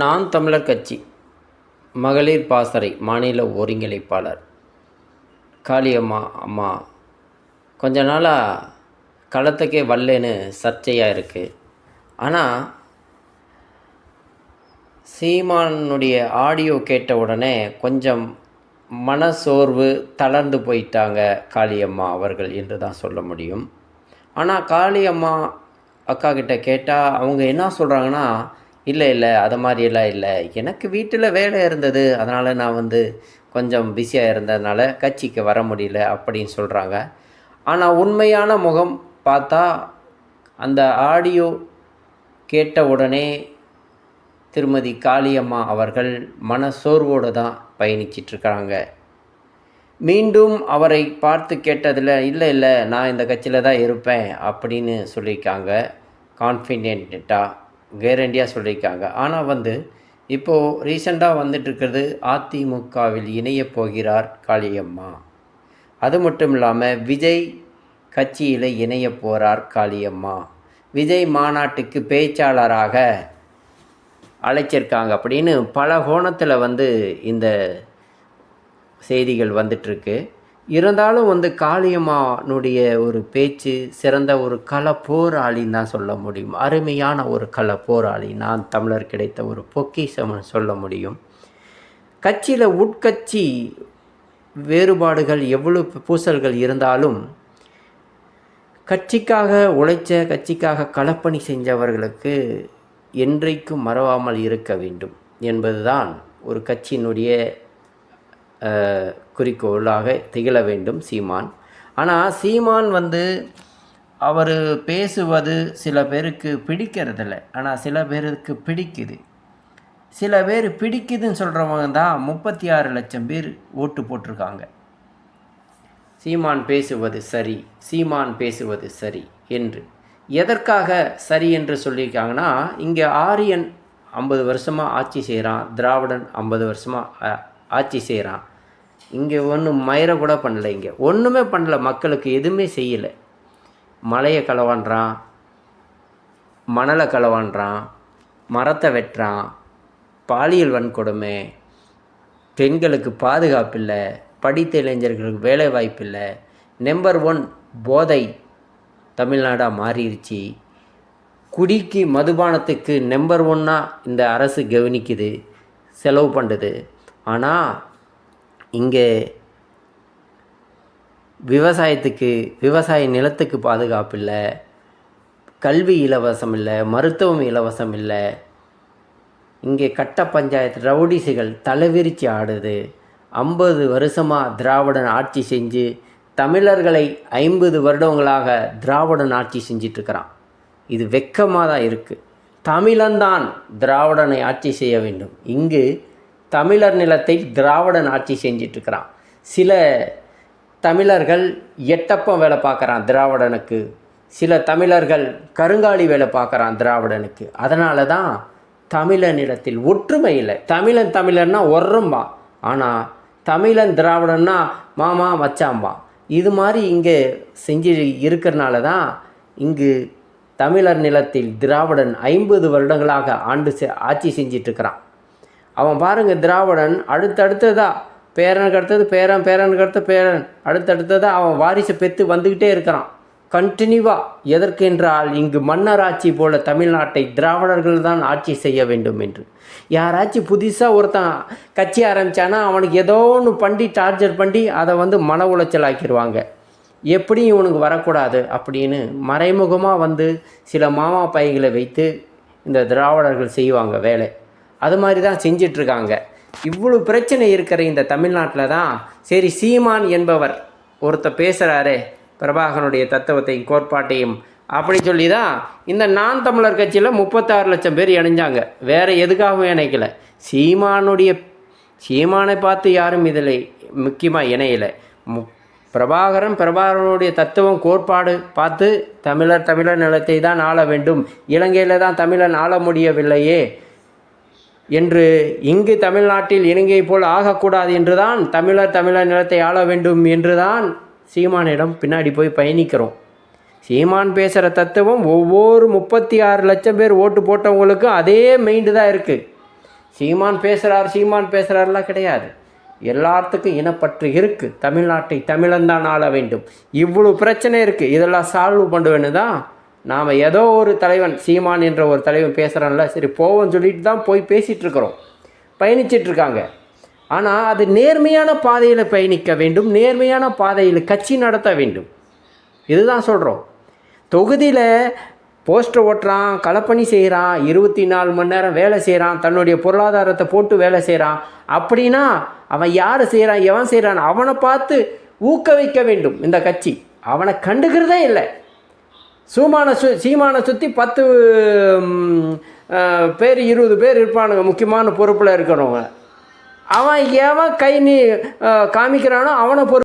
நான் தமிழர் கட்சி. மகளிர் பாசறை மாநில ஒருங்கிணைப்பாளர். காளியம்மா அம்மா. கொஞ்ச நாளாக களத்துக்கே வரலன்னு சர்ச்சையாக இருக்குது ஆனால் சீமானுடைய ஆடியோ கேட்ட உடனே கொஞ்சம் மனசோர்வு தளர்ந்து போயிட்டாங்க காளியம்மா அவர்கள் என்று தான் சொல்ல முடியும். ஆனால் காளியம்மா அக்கா கிட்ட கேட்டால் அவங்க என்ன சொல்கிறாங்கன்னா இல்லை இல்லை அது மாதிரியெல்லாம் இல்லை. எனக்கு வீட்டில் வேலை இருந்தது. அதனால் நான் வந்து கொஞ்சம் பிஸியாக இருந்ததுனால கட்சிக்கு வர முடியல அப்படின்னு சொல்கிறாங்க ஆனால் உண்மையான முகம் பார்த்தா அந்த ஆடியோ கேட்ட உடனே திருமதி காளியம்மா அவர்கள் மனசோர்வோடு தான் பயணிச்சிட்ருக்கிறாங்க மீண்டும் அவரை பார்த்து கேட்டதில் இல்லை இல்லை நான் இந்த கட்சியில் தான் இருப்பேன் அப்படின்னு சொல்லியிருக்காங்க. கான்ஃபிடென்ட்டாக கேரண்டியாக சொல்லியிருக்காங்க. ஆனால் வந்து இப்போது ரீசெண்டாக வந்துட்டுருக்கிறது அதிமுகவில் இணையப் போகிறார் காளியம்மா. அது மட்டும் இல்லாமல் விஜய் கட்சியில் இணைய போகிறார் காளியம்மா. விஜய் மாநாட்டுக்கு பேச்சாளராக அழைச்சிருக்காங்க அப்படின்னு பல கோணத்தில் வந்து இந்த செய்திகள் வந்துட்டுருக்கு. இருந்தாலும் வந்து காளியம்மானுடைய ஒரு பேச்சு சிறந்த ஒரு கல போராளின்னு தான் சொல்ல முடியும். அருமையான ஒரு கல போராளி. நான் தமிழர் கிடைத்த ஒரு பொக்கிஷம்னு சொல்ல முடியும். கட்சியில் உட்கட்சி வேறுபாடுகள் எவ்வளவு பூசல்கள் இருந்தாலும் கட்சிக்காக உழைச்ச கட்சிக்காக களப்பணி செஞ்சவர்களுக்கு என்றைக்கும் மறவாமல் இருக்க வேண்டும் என்பதுதான் ஒரு கட்சியினுடைய குறிக்கோளாக திகழ வேண்டும் சீமான். ஆனால் சீமான் வந்து அவர் பேசுவது சில பேருக்கு பிடிக்கிறதில்ல. ஆனால் சில பேருக்கு பிடிக்குது. சில பேர் பிடிக்குதுன்னு சொல்கிறவங்க தான் முப்பத்தி ஆறு லட்சம் பேர் ஓட்டு போட்டிருக்காங்க. சீமான் பேசுவது சரி சீமான் பேசுவது சரி என்று. எதற்காக சரி என்று சொல்லியிருக்காங்கன்னா இங்கே ஆரியன் ஐம்பது வருஷமாக ஆட்சி செய்கிறான் திராவிடன் ஐம்பது வருஷமாக ஆட்சி செய்கிறான் இங்கே ஒன்றும் மயிர கூட பண்ணல இங்கே. ஒன்றுமே பண்ணல மக்களுக்கு எதுவுமே செய்யலை. மலையை களவான்றான் மணலை களவான்றான் மரத்தை வெட்டுறான் பாலியல் வன்கொடுமை பெண்களுக்கு பாதுகாப்பு இல்லை படித்த இளைஞர்களுக்கு வேலை வாய்ப்பு இல்லை நம்பர் ஒன் போதை தமிழ்நாடாக மாறிடுச்சு. குடிக்கு மதுபானத்துக்கு நம்பர் ஒன்னாக இந்த அரசு கவனிக்குது செலவு பண்ணுது. ஆனால் இங்கே விவசாயத்துக்கு விவசாய நிலத்துக்கு பாதுகாப்பு இல்லை. கல்வி இலவசம் இல்லை. மருத்துவம் இலவசம் இல்லை. இங்கே கட்ட பஞ்சாயத்து ரவுடிசுகள் தலைவிரிச்சு ஆடுது. ஐம்பது வருஷமாக திராவிடன் ஆட்சி செஞ்சு தமிழர்களை ஐம்பது வருடங்களாக திராவிடன் ஆட்சி செஞ்சிட்ருக்கிறான் இது வெக்கமாக தான் இருக்குது தமிழன்தான் திராவிடனை ஆட்சி செய்ய வேண்டும். இங்கு தமிழர் நிலத்தை திராவிடன் ஆட்சி செஞ்சிட்ருக்கிறான். சில தமிழர்கள் எட்டப்பம் வேலை பார்க்குறான் திராவிடனுக்கு. சில தமிழர்கள் கருங்காலி வேலை பார்க்குறான் திராவிடனுக்கு. அதனால தான் தமிழர் நிலத்தில் ஒற்றுமை இல்லை. தமிழன் தமிழர்னா ஒர்றம்பா. ஆனால் தமிழன் திராவிடன்னா மாமா மச்சாம்பா. இது மாதிரி இங்கே செஞ்சு இருக்கிறனால தான் இங்கு தமிழர் நிலத்தில் திராவிடன் ஐம்பது வருடங்களாக ஆண்டு செ ஆட்சி செஞ்சிட்ருக்கிறான். அவன் பாருங்கள் திராவிடன் அடுத்தடுத்ததாக பேரனுக்கு அடுத்தது பேரன் பேரனுக்கு அடுத்த பேரன் அடுத்தடுத்ததாக அவன் வாரிசை பெற்று வந்துக்கிட்டே இருக்கிறான். கண்டினியூவாக எதற்கென்றால் இங்கு மன்னர் ஆட்சி போல தமிழ்நாட்டை திராவிடர்கள் தான் ஆட்சி செய்ய வேண்டும் என்று. யாராச்சும் புதுசாக ஒருத்தன் கட்சி ஆரம்பித்தானா அவனுக்கு ஏதோ ஒன்று பண்ணி டார்ச்சர் பண்ணி அதை வந்து மன உளைச்சல் ஆக்கிடுவாங்க எப்படியும் இவனுக்கு வரக்கூடாது அப்படின்னு மறைமுகமாக வந்து சில மாமா பைகளை வைத்து இந்த திராவிடர்கள் செய்வாங்க வேலை. அது மாதிரி தான் செஞ்சிட்ருக்காங்க. இவ்வளோ பிரச்சனை இருக்கிற இந்த தமிழ்நாட்டில் தான் சரி சீமான் என்பவர் ஒருத்தர் பேசுகிறாரே பிரபாகரனுடைய தத்துவத்தையும் கோட்பாட்டையும். அப்படி சொல்லி தான் இந்த நான் தமிழர் கட்சியில் முப்பத்தாறு லட்சம் பேர் இணைஞ்சாங்க. வேறு எதுக்காகவும் இணைக்கல. சீமானுடைய சீமானை பார்த்து யாரும் இதில் முக்கியமாக இணையலை. மு பிரபாகரன் பிரபாகரனுடைய தத்துவம் கோட்பாடு பார்த்து தமிழர் தமிழர் நிலத்தை தான் ஆள வேண்டும். இலங்கையில் தான் தமிழன் ஆள முடியவில்லையே. என்று இங்கு தமிழ்நாட்டில் இலங்கை போல் ஆகக்கூடாது என்றுதான் தமிழர் தமிழர் நிலத்தை ஆள வேண்டும் என்றுதான் சீமானிடம் பின்னாடி போய் பயணிக்கிறோம். சீமான் பேசுகிற தத்துவம் ஒவ்வொரு முப்பத்தி ஆறு லட்சம் பேர் ஓட்டு போட்டவங்களுக்கும் அதே மைண்டு தான் இருக்குது சீமான் பேசுகிறார் சீமான் பேசுகிறாருலாம் கிடையாது. எல்லாத்துக்கும் இனப்பற்று இருக்குது தமிழ்நாட்டை தமிழன்தான் ஆள வேண்டும். இவ்வளோ பிரச்சனை இருக்குது இதெல்லாம் சால்வ் பண்ணுவேன்னு தான் நாம் ஏதோ ஒரு தலைவன் சீமான் என்ற ஒரு தலைவன் பேசுகிறான்ல சரி போவோம்னு சொல்லிட்டு தான் போய் பேசிகிட்ருக்குறோம் பயணிச்சிட்ருக்காங்க பயணிச்சிட்டு இருக்காங்க ஆனால் அது நேர்மையான பாதையில் பயணிக்க வேண்டும் நேர்மையான பாதையில் கட்சி நடத்த வேண்டும். இதுதான் சொல்கிறோம் தொகுதியில் போஸ்டர் ஓட்டுறான் களப்பணி செய்கிறான் இருபத்தி நாலு மணி நேரம் வேலை செய்கிறான் தன்னுடைய பொருளாதாரத்தை போட்டு வேலை செய்கிறான் அப்படின்னா அவன் யார் செய்கிறான் எவன் செய்கிறான் அவனை பார்த்து ஊக்குவிக்க வேண்டும் இந்த கட்சி. அவனை கண்டுக்கிறதே இல்லை. சூமான சு சீமானை சுற்றி பத்து பேர் இருபது பேர் இருப்பானுங்க முக்கியமான பொறுப்பில் இருக்கிறவங்க. அவன் எவன் கை நீ காமிக்கிறானோ அவனை பொறுப்பு